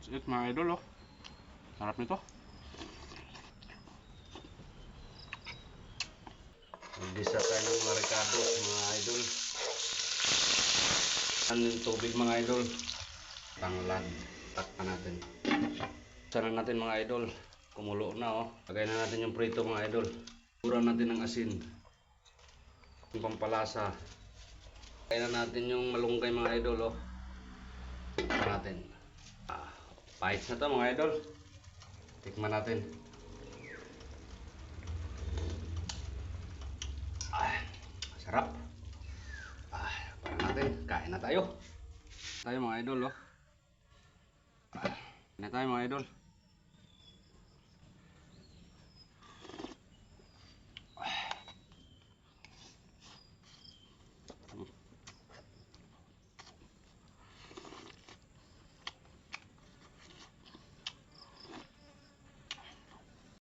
That's it mga idol oh. Sarap nito. Nagdisa tayo ng mga rekado, mga idol. Ano tubig mga idol? Tanglad. Takpan natin. Sana natin mga idol. Kumulo na oh. Lagay na natin yung prito mga idol. Pura natin ng asin. Yung pampalasa. Lagay na natin yung malunggay mga idol oh. Takpan natin. Ah, pahit na to mga idol. Tikman natin. Ah, sarap. Ah, para natin, kain na tayo. Tayo mga idol, oh. Kain na tayo mga idol.